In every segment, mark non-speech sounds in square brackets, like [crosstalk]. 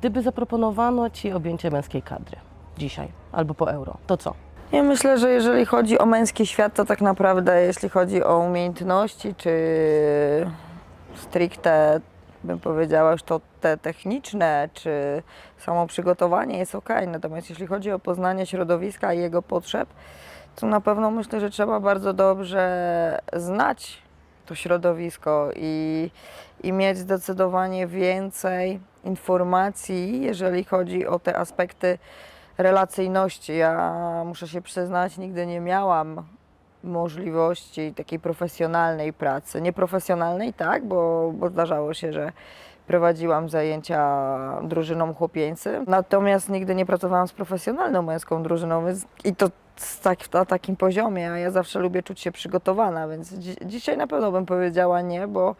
Gdyby zaproponowano Ci objęcie męskiej kadry dzisiaj albo po euro, to co? Ja myślę, że jeżeli chodzi o męski świat, to tak naprawdę jeśli chodzi o umiejętności, czy stricte bym powiedziała już to te techniczne, czy samo przygotowanie jest ok. Natomiast jeśli chodzi o poznanie środowiska i jego potrzeb, to na pewno myślę, że trzeba bardzo dobrze znać to środowisko i, i mieć zdecydowanie więcej informacji, jeżeli chodzi o te aspekty relacyjności. Ja muszę się przyznać, nigdy nie miałam możliwości takiej profesjonalnej pracy. Nieprofesjonalnej, tak, bo, bo zdarzało się, że prowadziłam zajęcia drużyną chłopieńcy, natomiast nigdy nie pracowałam z profesjonalną męską drużyną i to tak, na takim poziomie, a ja zawsze lubię czuć się przygotowana, więc dzi- dzisiaj na pewno bym powiedziała nie, bo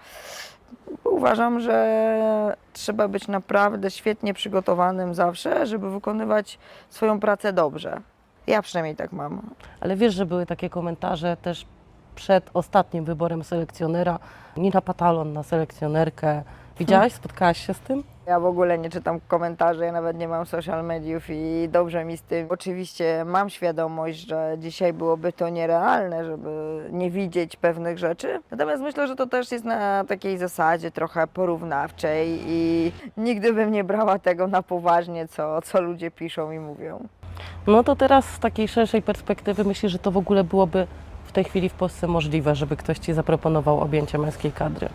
uważam, że trzeba być naprawdę świetnie przygotowanym zawsze, żeby wykonywać swoją pracę dobrze. Ja przynajmniej tak mam. Ale wiesz, że były takie komentarze też przed ostatnim wyborem selekcjonera. Nina Patalon na selekcjonerkę. Widziałaś, spotkałaś się z tym? Ja w ogóle nie czytam komentarzy, ja nawet nie mam social mediów i dobrze mi z tym. Oczywiście mam świadomość, że dzisiaj byłoby to nierealne, żeby nie widzieć pewnych rzeczy. Natomiast myślę, że to też jest na takiej zasadzie trochę porównawczej i nigdy bym nie brała tego na poważnie, co, co ludzie piszą i mówią. No to teraz z takiej szerszej perspektywy myślisz, że to w ogóle byłoby w tej chwili w Polsce możliwe, żeby ktoś Ci zaproponował objęcie męskiej kadry?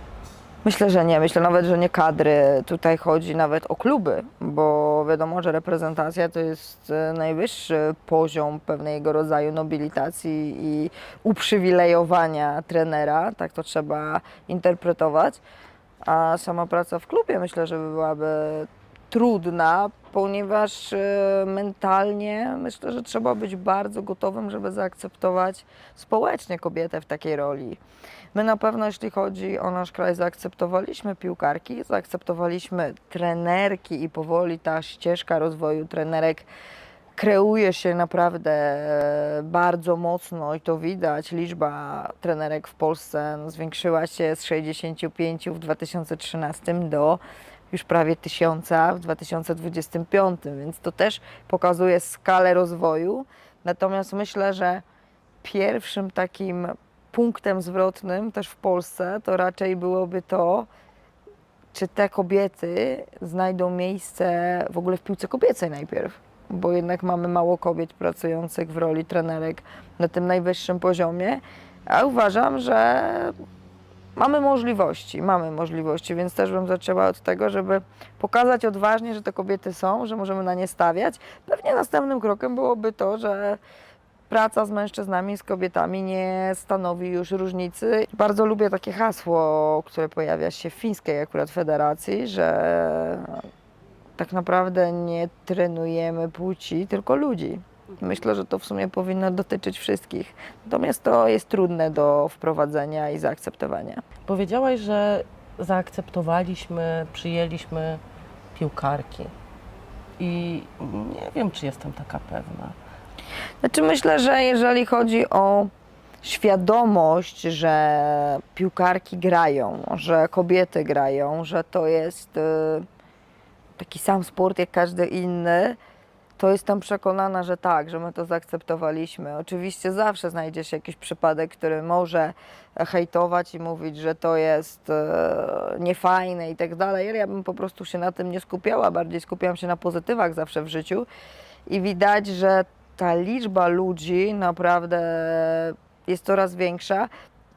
Myślę, że nie. Myślę nawet, że nie kadry. Tutaj chodzi nawet o kluby, bo wiadomo, że reprezentacja to jest e, najwyższy poziom pewnego rodzaju nobilitacji i uprzywilejowania trenera. Tak to trzeba interpretować. A sama praca w klubie myślę, że byłaby trudna, ponieważ e, mentalnie myślę, że trzeba być bardzo gotowym, żeby zaakceptować społecznie kobietę w takiej roli. My na pewno, jeśli chodzi o nasz kraj, zaakceptowaliśmy piłkarki, zaakceptowaliśmy trenerki i powoli ta ścieżka rozwoju trenerek kreuje się naprawdę e, bardzo mocno i to widać. Liczba trenerek w Polsce no, zwiększyła się z 65 w 2013 do już prawie tysiąca w 2025, więc to też pokazuje skalę rozwoju. Natomiast myślę, że pierwszym takim punktem zwrotnym też w Polsce to raczej byłoby to, czy te kobiety znajdą miejsce w ogóle w piłce kobiecej najpierw, bo jednak mamy mało kobiet pracujących w roli trenerek na tym najwyższym poziomie, a uważam, że mamy możliwości, mamy możliwości, więc też bym zaczęła od tego, żeby pokazać odważnie, że te kobiety są, że możemy na nie stawiać. Pewnie następnym krokiem byłoby to, że praca z mężczyznami, z kobietami nie stanowi już różnicy. Bardzo lubię takie hasło, które pojawia się w fińskiej akurat federacji, że tak naprawdę nie trenujemy płci, tylko ludzi. Myślę, że to w sumie powinno dotyczyć wszystkich. Natomiast to jest trudne do wprowadzenia i zaakceptowania. Powiedziałaś, że zaakceptowaliśmy, przyjęliśmy piłkarki. I nie wiem, czy jestem taka pewna. Znaczy myślę, że jeżeli chodzi o świadomość, że piłkarki grają, że kobiety grają, że to jest y, taki sam sport jak każdy inny, to jestem przekonana, że tak, że my to zaakceptowaliśmy. Oczywiście zawsze znajdzie się jakiś przypadek, który może hejtować i mówić, że to jest e, niefajne i tak dalej. ale Ja bym po prostu się na tym nie skupiała, bardziej skupiałam się na pozytywach zawsze w życiu i widać, że ta liczba ludzi naprawdę jest coraz większa.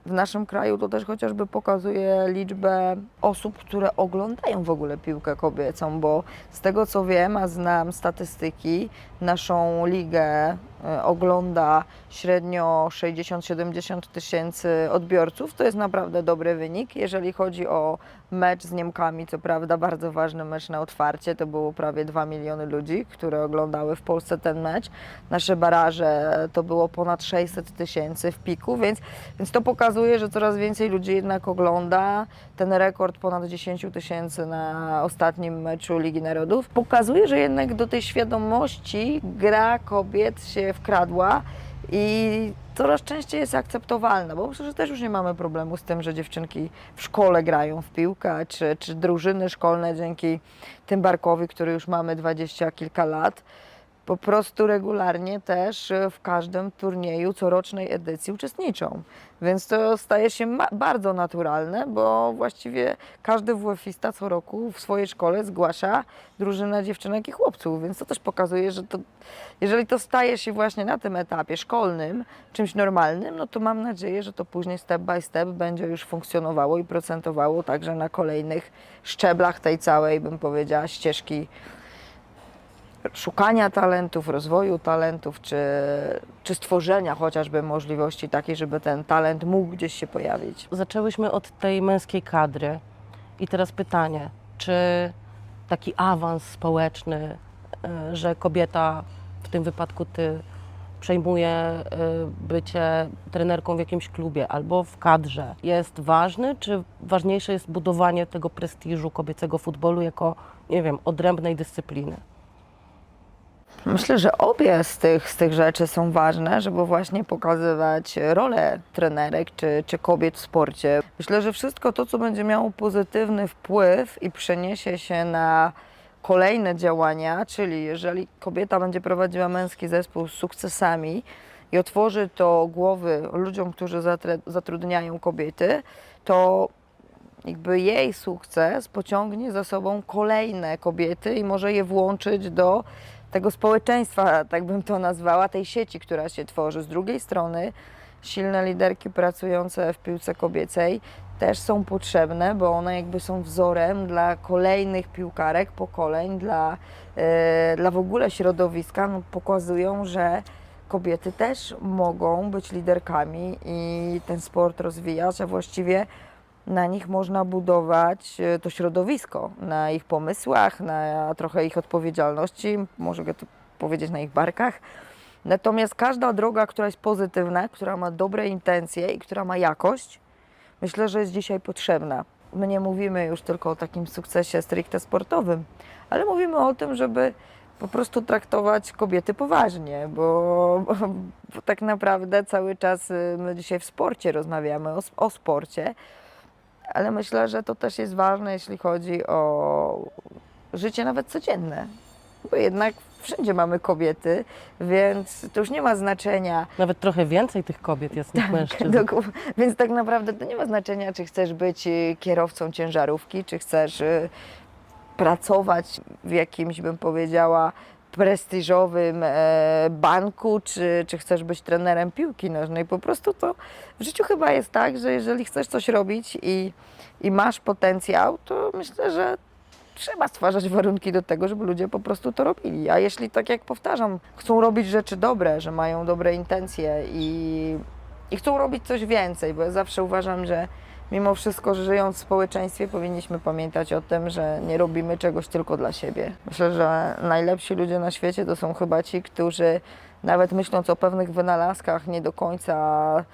W naszym kraju to też chociażby pokazuje liczbę osób, które oglądają w ogóle piłkę kobiecą, bo z tego co wiem, a znam statystyki, naszą ligę ogląda średnio 60-70 tysięcy odbiorców. To jest naprawdę dobry wynik. Jeżeli chodzi o mecz z Niemkami, co prawda bardzo ważny mecz na otwarcie, to było prawie 2 miliony ludzi, które oglądały w Polsce ten mecz. Nasze baraże to było ponad 600 tysięcy w piku, więc, więc to pokazuje, że coraz więcej ludzi jednak ogląda. Ten rekord ponad 10 tysięcy na ostatnim meczu Ligi Narodów pokazuje, że jednak do tej świadomości gra kobiet się wkradła i coraz częściej jest akceptowalna, bo myślę, że też już nie mamy problemu z tym, że dziewczynki w szkole grają w piłkę, czy, czy drużyny szkolne dzięki tym Barkowi, który już mamy dwadzieścia kilka lat, po prostu regularnie też e, w każdym turnieju corocznej edycji uczestniczą. Więc to staje się bardzo naturalne, bo właściwie każdy WF-ista co roku w swojej szkole zgłasza drużynę dziewczynek i chłopców, więc to też pokazuje, że to, jeżeli to staje się właśnie na tym etapie szkolnym czymś normalnym, no to mam nadzieję, że to później step by step będzie już funkcjonowało i procentowało także na kolejnych szczeblach tej całej, bym powiedziała, ścieżki szukania talentów, rozwoju talentów, czy, czy stworzenia chociażby możliwości takiej, żeby ten talent mógł gdzieś się pojawić. Zaczęłyśmy od tej męskiej kadry i teraz pytanie, czy taki awans społeczny, e, że kobieta, w tym wypadku ty, przejmuje e, bycie trenerką w jakimś klubie albo w kadrze, jest ważny, czy ważniejsze jest budowanie tego prestiżu kobiecego futbolu jako, nie wiem, odrębnej dyscypliny? Myślę, że obie z tych, z tych rzeczy są ważne, żeby właśnie pokazywać rolę trenerek czy, czy kobiet w sporcie. Myślę, że wszystko to, co będzie miało pozytywny wpływ i przeniesie się na kolejne działania, czyli jeżeli kobieta będzie prowadziła męski zespół z sukcesami i otworzy to głowy ludziom, którzy zatrudniają kobiety, to jakby jej sukces pociągnie za sobą kolejne kobiety i może je włączyć do tego społeczeństwa, tak bym to nazwała, tej sieci, która się tworzy. Z drugiej strony silne liderki pracujące w piłce kobiecej też są potrzebne, bo one jakby są wzorem dla kolejnych piłkarek, pokoleń, dla, e, dla w ogóle środowiska, no, pokazują, że kobiety też mogą być liderkami i ten sport rozwijać, a właściwie na nich można budować e, to środowisko, na ich pomysłach, na trochę ich odpowiedzialności, mogę to powiedzieć na ich barkach. Natomiast każda droga, która jest pozytywna, która ma dobre intencje i która ma jakość, myślę, że jest dzisiaj potrzebna. My nie mówimy już tylko o takim sukcesie stricte sportowym, ale mówimy o tym, żeby po prostu traktować kobiety poważnie, bo, bo, bo tak naprawdę cały czas y, my dzisiaj w sporcie rozmawiamy, o, o sporcie, ale myślę, że to też jest ważne, jeśli chodzi o życie nawet codzienne. Bo jednak wszędzie mamy kobiety, więc to już nie ma znaczenia. Nawet trochę więcej tych kobiet jest niż mężczyzn. Doku- Więc tak naprawdę to nie ma znaczenia, czy chcesz być y, kierowcą ciężarówki, czy chcesz y, pracować w jakimś, bym powiedziała, prestiżowym e, banku, czy, czy chcesz być trenerem piłki nożnej. Po prostu to w życiu chyba jest tak, że jeżeli chcesz coś robić i, i masz potencjał, to myślę, że trzeba stwarzać warunki do tego, żeby ludzie po prostu to robili. A jeśli, tak jak powtarzam, chcą robić rzeczy dobre, że mają dobre intencje i, i chcą robić coś więcej, bo ja zawsze uważam, że mimo wszystko, że żyjąc w społeczeństwie, powinniśmy pamiętać o tym, że nie robimy czegoś tylko dla siebie. Myślę, że najlepsi ludzie na świecie to są chyba ci, którzy nawet myśląc o pewnych wynalazkach, nie do końca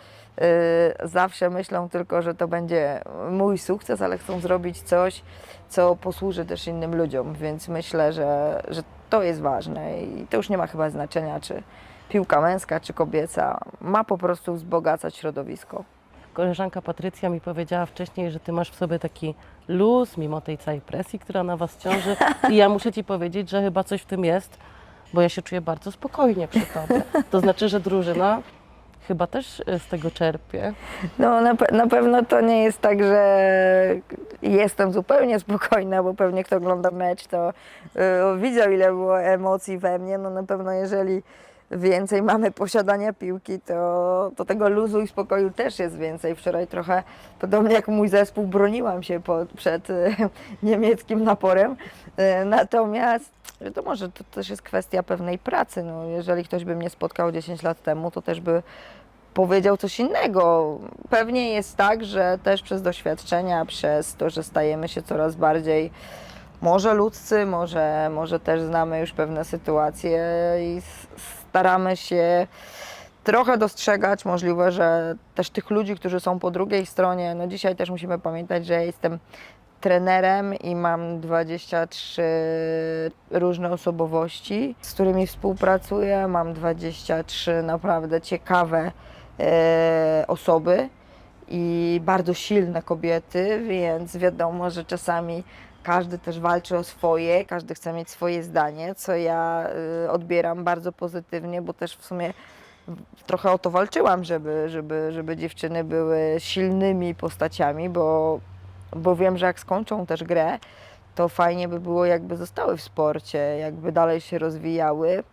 y, zawsze myślą tylko, że to będzie mój sukces, ale chcą zrobić coś, co posłuży też innym ludziom, więc myślę, że, że to jest ważne i to już nie ma chyba znaczenia, czy piłka męska, czy kobieca, ma po prostu wzbogacać środowisko. Koleżanka Patrycja mi powiedziała wcześniej, że ty masz w sobie taki luz, mimo tej całej presji, która na was ciąży. I ja muszę ci powiedzieć, że chyba coś w tym jest, bo ja się czuję bardzo spokojnie przy tobie. To znaczy, że drużyna chyba też y, z tego czerpie. No na, pe- na pewno to nie jest tak, że jestem zupełnie spokojna, bo pewnie kto ogląda mecz, to y, widział ile było emocji we mnie. No na pewno jeżeli więcej mamy posiadania piłki, to, to tego luzu i spokoju też jest więcej. Wczoraj trochę, podobnie jak mój zespół, broniłam się po, przed [laughs] niemieckim naporem. Y, natomiast to może to też jest kwestia pewnej pracy. No, jeżeli ktoś by mnie spotkał 10 lat temu, to też by powiedział coś innego. Pewnie jest tak, że też przez doświadczenia, przez to, że stajemy się coraz bardziej może ludzcy, może, może też znamy już pewne sytuacje i staramy się trochę dostrzegać. Możliwe, że też tych ludzi, którzy są po drugiej stronie, no dzisiaj też musimy pamiętać, że jestem trenerem i mam 23 różne osobowości, z którymi współpracuję. Mam 23 naprawdę ciekawe e, osoby i bardzo silne kobiety, więc wiadomo, że czasami każdy też walczy o swoje, każdy chce mieć swoje zdanie, co ja y, odbieram bardzo pozytywnie, bo też w sumie trochę o to walczyłam, żeby, żeby, żeby dziewczyny były silnymi postaciami, bo, bo wiem, że jak skończą też grę, to fajnie by było, jakby zostały w sporcie, jakby dalej się rozwijały.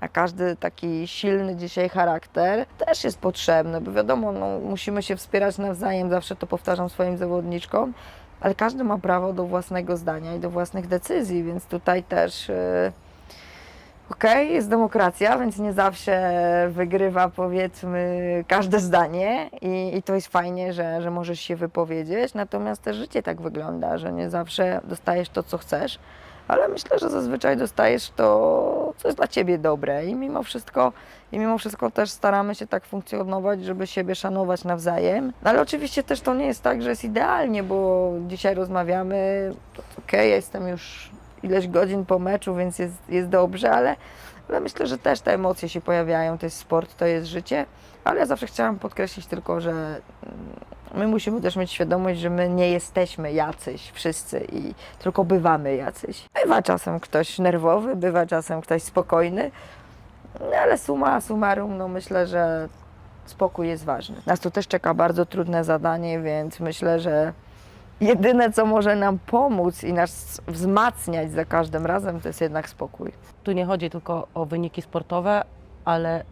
A każdy taki silny dzisiaj charakter też jest potrzebny, bo wiadomo, no, musimy się wspierać nawzajem, zawsze to powtarzam swoim zawodniczkom, ale każdy ma prawo do własnego zdania i do własnych decyzji, więc tutaj też. Yy, Okej, jest demokracja, więc nie zawsze wygrywa powiedzmy każde zdanie i, i to jest fajnie, że, że możesz się wypowiedzieć, natomiast też życie tak wygląda, że nie zawsze dostajesz to, co chcesz, ale myślę, że zazwyczaj dostajesz to, co jest dla Ciebie dobre. I mimo wszystko, i mimo wszystko też staramy się tak funkcjonować, żeby siebie szanować nawzajem, no, ale oczywiście też to nie jest tak, że jest idealnie, bo dzisiaj rozmawiamy, okej, ja jestem już ileś godzin po meczu, więc jest, jest dobrze, ale, ale myślę, że też te emocje się pojawiają, to jest sport, to jest życie, ale ja zawsze chciałam podkreślić tylko, że my musimy też mieć świadomość, że my nie jesteśmy jacyś wszyscy i tylko bywamy jacyś. Bywa czasem ktoś nerwowy, bywa czasem ktoś spokojny, no ale suma summarum, no myślę, że spokój jest ważny. Nas tu też czeka bardzo trudne zadanie, więc myślę, że jedyne, co może nam pomóc i nas wzmacniać za każdym razem, to jest jednak spokój. Tu nie chodzi tylko o wyniki sportowe, ale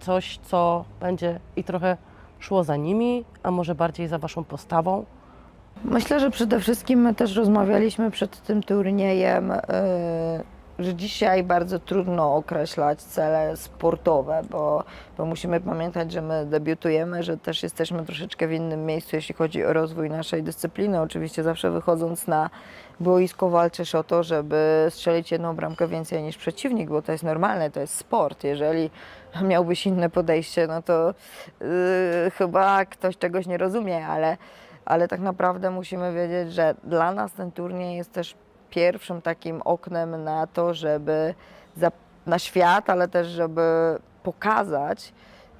coś, co będzie i trochę szło za nimi, a może bardziej za Waszą postawą. Myślę, że przede wszystkim my też rozmawialiśmy przed tym turniejem, yy, że dzisiaj bardzo trudno określać cele sportowe, bo, bo musimy pamiętać, że my debiutujemy, że też jesteśmy troszeczkę w innym miejscu, jeśli chodzi o rozwój naszej dyscypliny. Oczywiście zawsze wychodząc na boisko walczysz o to, żeby strzelić jedną bramkę więcej niż przeciwnik, bo to jest normalne, to jest sport. Jeżeli miałbyś inne podejście, no to yy, chyba ktoś czegoś nie rozumie, ale ale tak naprawdę musimy wiedzieć, że dla nas ten turniej jest też pierwszym takim oknem na to, żeby na świat, ale też żeby pokazać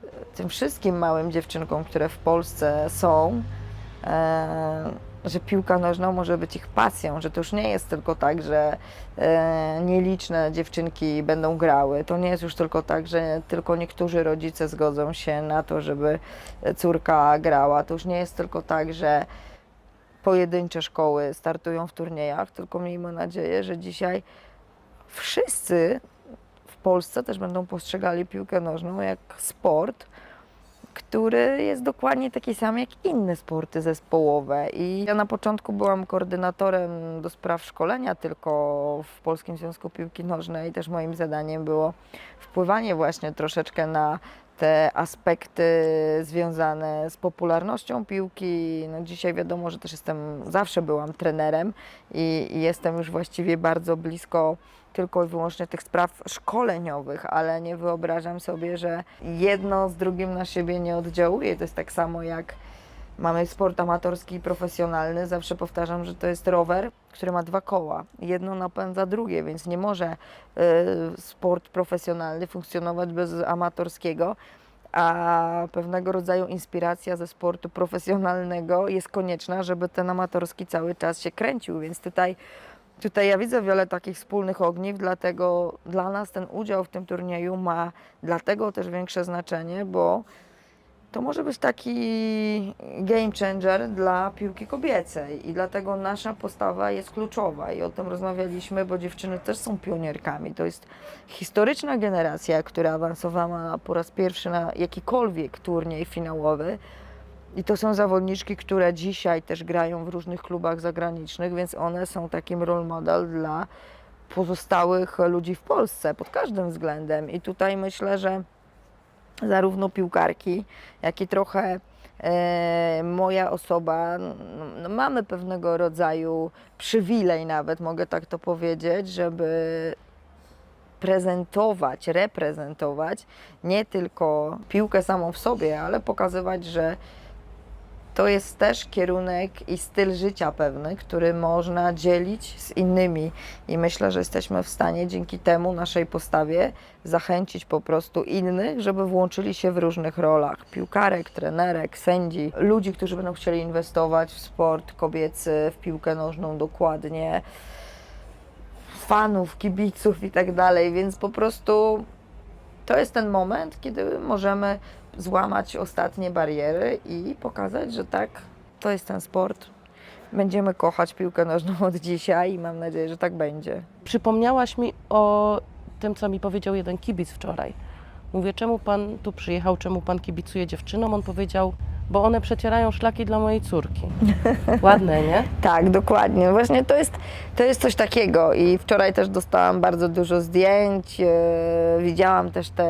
e, tym wszystkim małym dziewczynkom, które w Polsce są, e, że piłka nożna może być ich pasją, że to już nie jest tylko tak, że e, nieliczne dziewczynki będą grały. To nie jest już tylko tak, że tylko niektórzy rodzice zgodzą się na to, żeby córka grała. To już nie jest tylko tak, że pojedyncze szkoły startują w turniejach, tylko miejmy nadzieję, że dzisiaj wszyscy w Polsce też będą postrzegali piłkę nożną jak sport, który jest dokładnie taki sam jak inne sporty zespołowe. I ja na początku byłam koordynatorem do spraw szkolenia tylko w Polskim Związku Piłki Nożnej. Też moim zadaniem było wpływanie właśnie troszeczkę na te aspekty związane z popularnością piłki. No dzisiaj wiadomo, że też jestem, zawsze byłam trenerem i, i jestem już właściwie bardzo blisko tylko i wyłącznie tych spraw szkoleniowych, ale nie wyobrażam sobie, że jedno z drugim na siebie nie oddziałuje. To jest tak samo jak mamy sport amatorski i profesjonalny. Zawsze powtarzam, że to jest rower, który ma dwa koła. Jedno napędza drugie, więc nie może y, sport profesjonalny funkcjonować bez amatorskiego. A pewnego rodzaju inspiracja ze sportu profesjonalnego jest konieczna, żeby ten amatorski cały czas się kręcił. Więc tutaj Tutaj ja widzę wiele takich wspólnych ogniw, dlatego dla nas ten udział w tym turnieju ma dlatego też większe znaczenie, bo to może być taki game changer dla piłki kobiecej i dlatego nasza postawa jest kluczowa i o tym rozmawialiśmy, bo dziewczyny też są pionierkami. To jest historyczna generacja, która awansowała po raz pierwszy na jakikolwiek turniej finałowy. I to są zawodniczki, które dzisiaj też grają w różnych klubach zagranicznych, więc one są takim role model dla pozostałych ludzi w Polsce pod każdym względem. I tutaj myślę, że zarówno piłkarki, jak i trochę e, moja osoba, no, no, mamy pewnego rodzaju przywilej nawet, mogę tak to powiedzieć, żeby prezentować, reprezentować nie tylko piłkę samą w sobie, ale pokazywać, że to jest też kierunek i styl życia pewny, który można dzielić z innymi. I myślę, że jesteśmy w stanie dzięki temu naszej postawie zachęcić po prostu innych, żeby włączyli się w różnych rolach. Piłkarek, trenerek, sędzi, ludzi, którzy będą chcieli inwestować w sport kobiecy, w piłkę nożną dokładnie, fanów, kibiców i tak dalej. Więc po prostu to jest ten moment, kiedy możemy złamać ostatnie bariery i pokazać, że tak, to jest ten sport. Będziemy kochać piłkę nożną od dzisiaj i mam nadzieję, że tak będzie. Przypomniałaś mi o tym, co mi powiedział jeden kibic wczoraj. Mówię, czemu pan tu przyjechał, czemu pan kibicuje dziewczynom? On powiedział, bo one przecierają szlaki dla mojej córki. [laughs] Ładne, nie? Tak, dokładnie. Właśnie to jest, to jest coś takiego i wczoraj też dostałam bardzo dużo zdjęć, e, widziałam też te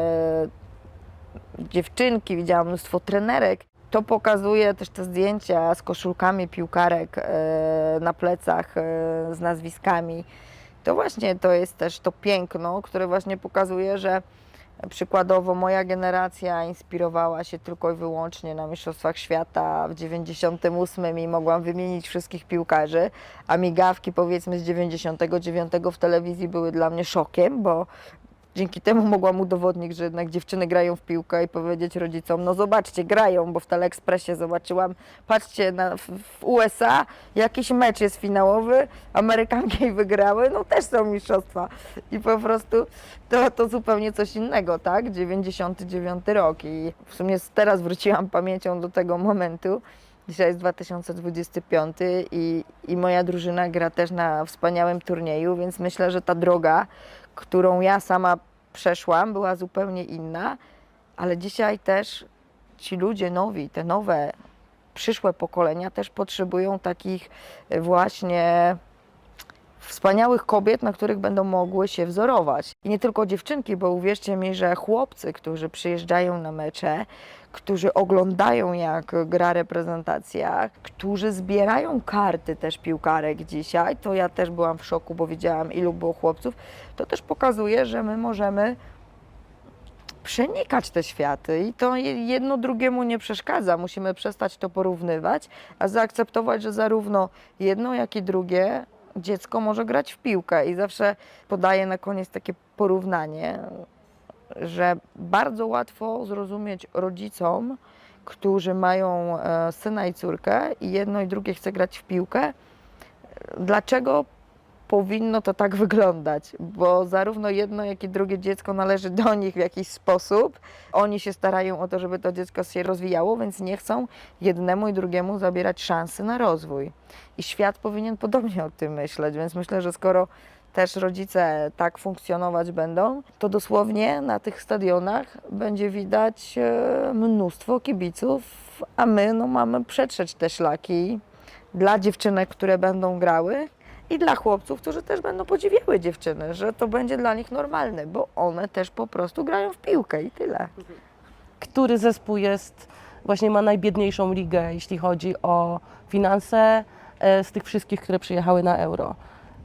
dziewczynki, widziałam mnóstwo trenerek. To pokazuje też te zdjęcia z koszulkami piłkarek e, na plecach e, z nazwiskami. To właśnie to jest też to piękno, które właśnie pokazuje, że Przykładowo moja generacja inspirowała się tylko i wyłącznie na Mistrzostwach Świata w 98 i mogłam wymienić wszystkich piłkarzy, a migawki powiedzmy z 99 w telewizji były dla mnie szokiem, bo dzięki temu mogłam udowodnić, że jednak dziewczyny grają w piłkę i powiedzieć rodzicom, no zobaczcie, grają, bo w Teleekspresie zobaczyłam, patrzcie, na, w, w USA jakiś mecz jest finałowy, Amerykanki [laughs] wygrały, no też są mistrzostwa i po prostu to, to zupełnie coś innego, tak? 99 rok i w sumie teraz wróciłam pamięcią do tego momentu. Dzisiaj jest 2025 i, i moja drużyna gra też na wspaniałym turnieju, więc myślę, że ta droga, którą ja sama przeszłam, była zupełnie inna, ale dzisiaj też ci ludzie nowi, te nowe, przyszłe pokolenia też potrzebują takich właśnie wspaniałych kobiet, na których będą mogły się wzorować. I nie tylko dziewczynki, bo uwierzcie mi, że chłopcy, którzy przyjeżdżają na mecze, którzy oglądają jak gra reprezentacja, którzy zbierają karty też piłkarek dzisiaj, to ja też byłam w szoku, bo widziałam ilu było chłopców, to też pokazuje, że my możemy przenikać te światy i to je- jedno drugiemu nie przeszkadza. Musimy przestać to porównywać, a zaakceptować, że zarówno jedno, jak i drugie dziecko może grać w piłkę. I zawsze podaję na koniec takie porównanie, że bardzo łatwo zrozumieć rodzicom, którzy mają e, syna i córkę i jedno i drugie chce grać w piłkę, dlaczego powinno to tak wyglądać, bo zarówno jedno, jak i drugie dziecko należy do nich w jakiś sposób. Oni się starają o to, żeby to dziecko się rozwijało, więc nie chcą jednemu i drugiemu zabierać szansy na rozwój. I świat powinien podobnie o tym myśleć, więc myślę, że skoro też rodzice tak funkcjonować będą, to dosłownie na tych stadionach będzie widać e, mnóstwo kibiców, a my no, mamy przetrzeć te szlaki dla dziewczynek, które będą grały i dla chłopców, którzy też będą podziwiały dziewczyny, że to będzie dla nich normalne, bo one też po prostu grają w piłkę i tyle. Który zespół jest, właśnie ma najbiedniejszą ligę, jeśli chodzi o finanse e, z tych wszystkich, które przyjechały na Euro?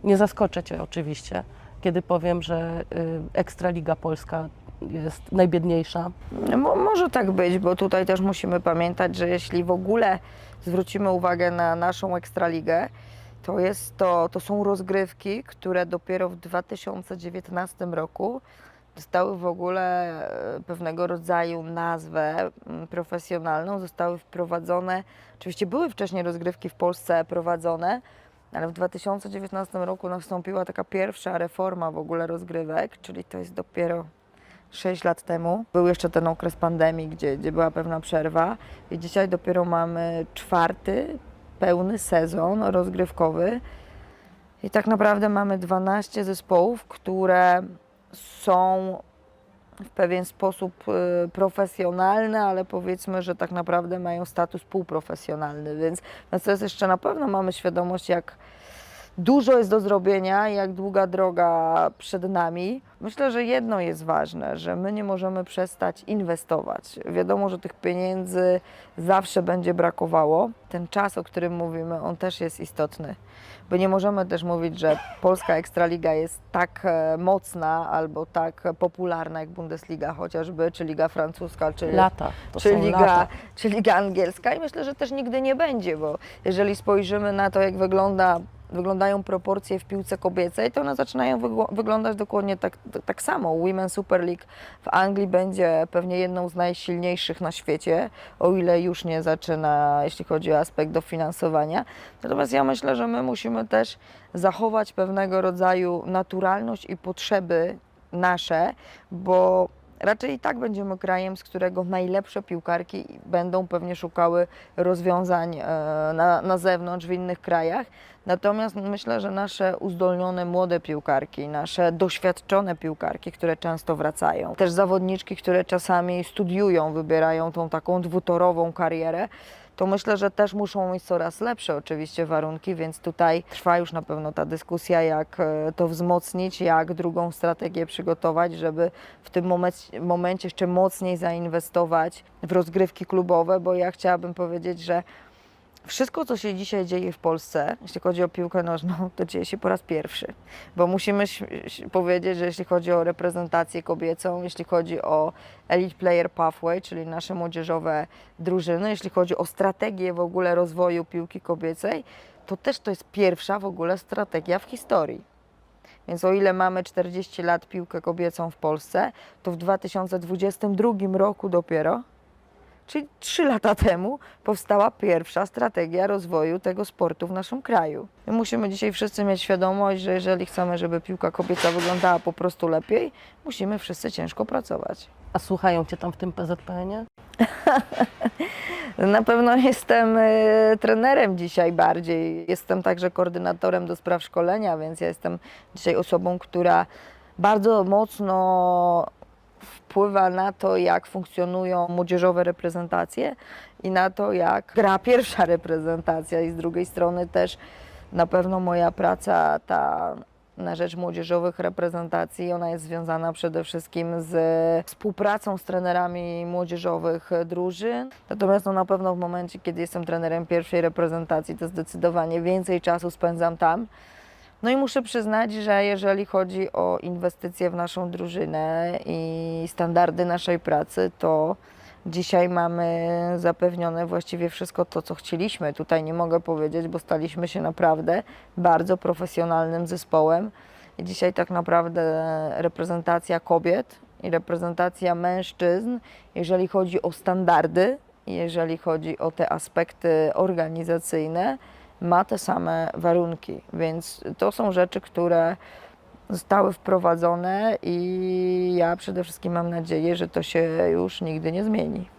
Nie zaskoczę Cię oczywiście, kiedy powiem, że y, Ekstraliga Polska jest najbiedniejsza. Mo- może tak być, bo tutaj też musimy pamiętać, że jeśli w ogóle zwrócimy uwagę na naszą Ekstraligę, to, jest to, to są rozgrywki, które dopiero w 2019 roku dostały w ogóle e, pewnego rodzaju nazwę mm, profesjonalną, zostały wprowadzone, oczywiście były wcześniej rozgrywki w Polsce prowadzone, ale w 2019 roku nastąpiła taka pierwsza reforma w ogóle rozgrywek, czyli to jest dopiero 6 lat temu. Był jeszcze ten okres pandemii, gdzie, gdzie była pewna przerwa i dzisiaj dopiero mamy czwarty pełny sezon rozgrywkowy. I tak naprawdę mamy 12 zespołów, które są w pewien sposób y, profesjonalne, ale powiedzmy, że tak naprawdę mają status półprofesjonalny, więc, więc to jest jeszcze na pewno mamy świadomość, jak Dużo jest do zrobienia, jak długa droga przed nami. Myślę, że jedno jest ważne, że my nie możemy przestać inwestować. Wiadomo, że tych pieniędzy zawsze będzie brakowało. Ten czas, o którym mówimy, on też jest istotny. Bo nie możemy też mówić, że polska ekstraliga jest tak e, mocna albo tak popularna jak Bundesliga chociażby, czy Liga Francuska, czy Lata. To czy liga, lata. czy liga angielska i myślę, że też nigdy nie będzie, bo jeżeli spojrzymy na to, jak wygląda, wyglądają proporcje w piłce kobiecej, to one zaczynają wyglądać dokładnie tak, tak samo. Women Super League w Anglii będzie pewnie jedną z najsilniejszych na świecie, o ile już nie zaczyna, jeśli chodzi o aspekt dofinansowania. Natomiast ja myślę, że my musimy też zachować pewnego rodzaju naturalność i potrzeby nasze, bo raczej i tak będziemy krajem, z którego najlepsze piłkarki będą pewnie szukały rozwiązań e, na, na zewnątrz, w innych krajach. Natomiast myślę, że nasze uzdolnione młode piłkarki, nasze doświadczone piłkarki, które często wracają, też zawodniczki, które czasami studiują, wybierają tą taką dwutorową karierę, to myślę, że też muszą mieć coraz lepsze oczywiście warunki, więc tutaj trwa już na pewno ta dyskusja, jak e, to wzmocnić, jak drugą strategię przygotować, żeby w tym momencie, momencie jeszcze mocniej zainwestować w rozgrywki klubowe, bo ja chciałabym powiedzieć, że wszystko, co się dzisiaj dzieje w Polsce, jeśli chodzi o piłkę nożną, [laughs] to dzieje się po raz pierwszy. Bo musimy powiedzieć, że jeśli chodzi o reprezentację kobiecą, jeśli chodzi o Elite Player Pathway, czyli nasze młodzieżowe drużyny, jeśli chodzi o strategię w ogóle rozwoju piłki kobiecej, to też to jest pierwsza w ogóle strategia w historii. Więc o ile mamy 40 lat piłkę kobiecą w Polsce, to w 2022 roku dopiero Czyli trzy lata temu powstała pierwsza strategia rozwoju tego sportu w naszym kraju. My musimy dzisiaj wszyscy mieć świadomość, że jeżeli chcemy, żeby piłka kobieca wyglądała po prostu lepiej, musimy wszyscy ciężko pracować. A słuchają Cię tam w tym PZPN-ie? [laughs] Na pewno jestem e, trenerem dzisiaj bardziej. Jestem także koordynatorem do spraw szkolenia, więc ja jestem dzisiaj osobą, która bardzo mocno wpływa na to, jak funkcjonują młodzieżowe reprezentacje i na to, jak gra pierwsza reprezentacja. I z drugiej strony też na pewno moja praca ta na rzecz młodzieżowych reprezentacji, ona jest związana przede wszystkim z współpracą z trenerami młodzieżowych drużyn. Natomiast no, na pewno w momencie, kiedy jestem trenerem pierwszej reprezentacji, to zdecydowanie więcej czasu spędzam tam. No i muszę przyznać, że jeżeli chodzi o inwestycje w naszą drużynę i standardy naszej pracy, to dzisiaj mamy zapewnione właściwie wszystko to, co chcieliśmy. Tutaj nie mogę powiedzieć, bo staliśmy się naprawdę bardzo profesjonalnym zespołem. I dzisiaj tak naprawdę reprezentacja kobiet i reprezentacja mężczyzn, jeżeli chodzi o standardy, jeżeli chodzi o te aspekty organizacyjne, ma te same warunki. Więc to są rzeczy, które zostały wprowadzone i ja przede wszystkim mam nadzieję, że to się już nigdy nie zmieni.